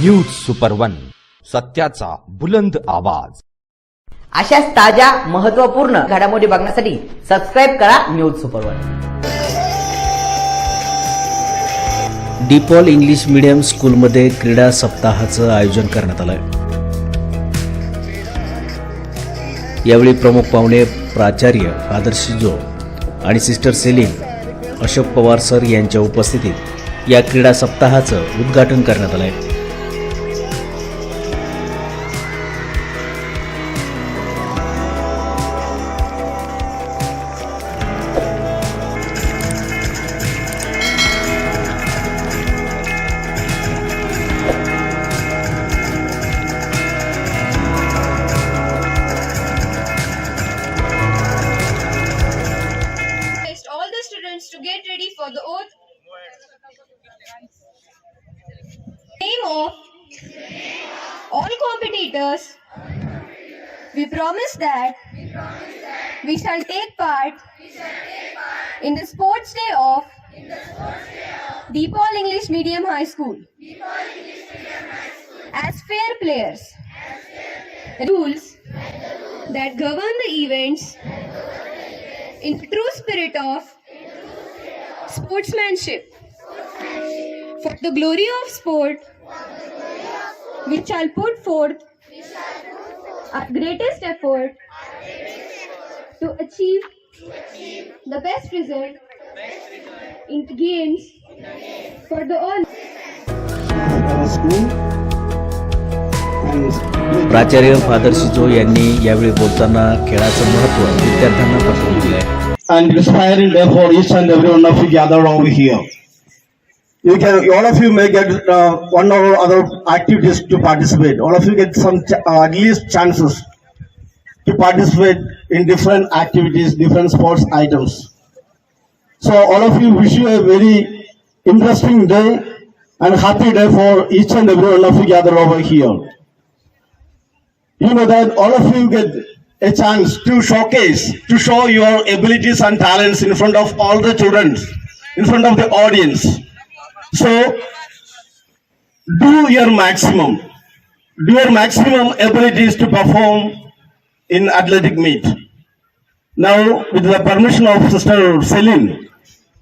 News super one सत्याचा बुलंद आवाज. अशाच ताज्या महत्त्वपूर्ण घडामोडी बघण्यासाठी सबस्क्राईब करा news super one DePaul English medium स्कूलमध्ये क्रीडा सप्ताहाचं आयोजन करण्यात आलं यावेळी प्रमुख पाहुणे प्राचार्य फादर शिजो आणि sister Celine Ashok Pawar sir यांच्या उपस्थितीत या क्रीडा सप्ताहाचं उद्घाटन करण्यात आलं आहे to get ready for the oath. Name of all competitors. We promise that we shall take part in the sports day of Deepal English Medium High School as fair players. Rules that govern the events in the true spirit of sportsmanship. For the glory of sport, we shall put forth our greatest effort to achieve the best result in the games for the honor. our school and प्राचार्य father Shijo यांनी यावेळी बोलताना खेळाचं महत्त्व विद्यार्थ्यांना पटवून दिलं आहे and inspiring day for each and every one of you gathered over here. You can, all of you may get uh, one or other activities to participate. All of you get some uh, at least chances to participate in different activities, different sports items. So all of you wish you a very interesting day and happy day for each and every one of you gathered over here. you know that all of you get a chance to showcase, to show your abilities and talents in front of all the children, in front of the audience. So, do your maximum. Do your maximum abilities to perform in athletic meet. Now, with the permission of Sister Celine,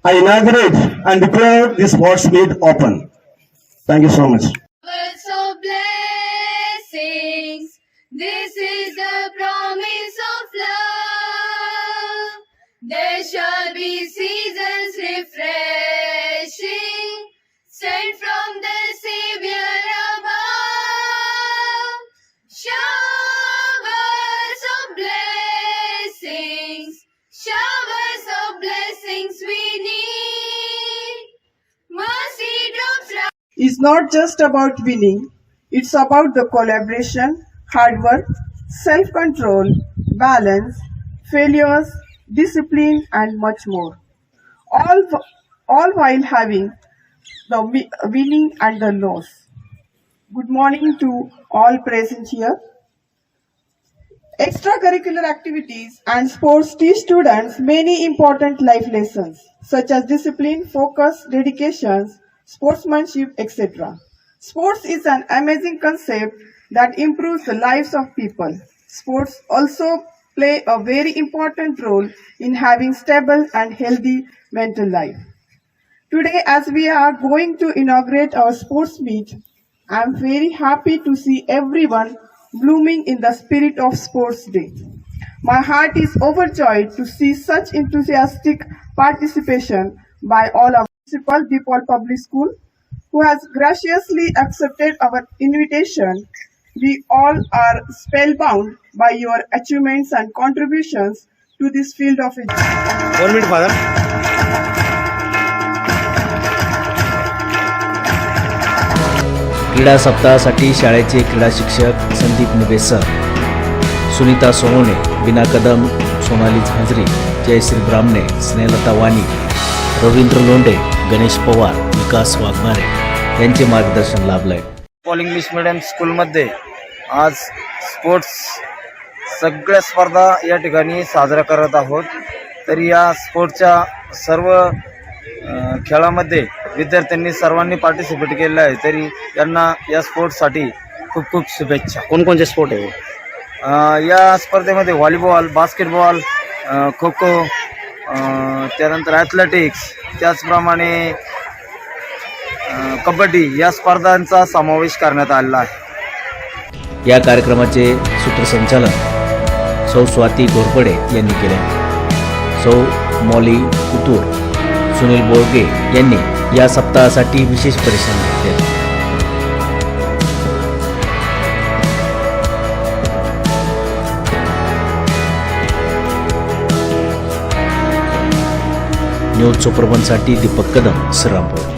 I inaugurate and declare this sports meet open. Thank you so much. Words of blessings. This is is not just about winning, it's about the collaboration, hard work, self control, balance, failures, discipline, and much more. All, all while having the winning and the loss. Good morning to all present here. Extracurricular activities and sports teach students many important life lessons such as discipline, focus, dedications, sportsmanship, etc. Sports is an amazing concept that improves the lives of people. Sports also play a very important role in having stable and healthy mental life. Today, as we are going to inaugurate our sports meet, I am very happy to see everyone blooming in the spirit of Sports Day. My heart is overjoyed to see such enthusiastic participation by all our principal Deepal Public School, who has graciously accepted our invitation. We all are spellbound by your achievements and contributions to this field of education. one minute father क्रीडा सप्ताहासाठी शाळेचे क्रीडा शिक्षक Sandeep Nube sir Sunita Sonawane Veena Kadam Sonali Jhanjhari Jayashree ब्राह्मणे स्नेहलता वाणी रवींद्र लोंढे गणेश पवार विकास वाघमारे यांचे मार्गदर्शन लाभलंय. Paul English medium स्कूलमध्ये आज sports सगळ्या स्पर्धा या ठिकाणी साजऱ्या करत आहोत. तर या स्पोर्टच्या सर्व खेळामध्ये विद्यार्थ्यांनी सर्वांनी पार्टिसिपेट केलेलं आहे. तरी त्यांना या स्पोर्ट्ससाठी खूप खूप शुभेच्छा. कोणकोणते स्पोर्ट आहे? अ, या स्पर्धेमध्ये व्हॉलीबॉल बास्केटबॉल खो खो त्यानंतर ॲथलेटिक्स त्याचप्रमाणे कबड्डी या स्पर्धांचा समावेश करण्यात आलेला आहे. या कार्यक्रमाचे सूत्रसंचालन सौ स्वाती घोरपडे यांनी केले. सौ मौली कुतूर सुनील बोळगे यांनी या सप्ताहासाठी विशेष परिश्रम घेतले. न्यूज सुपरवनसाठी दीपक कदम श्रीरामपूर.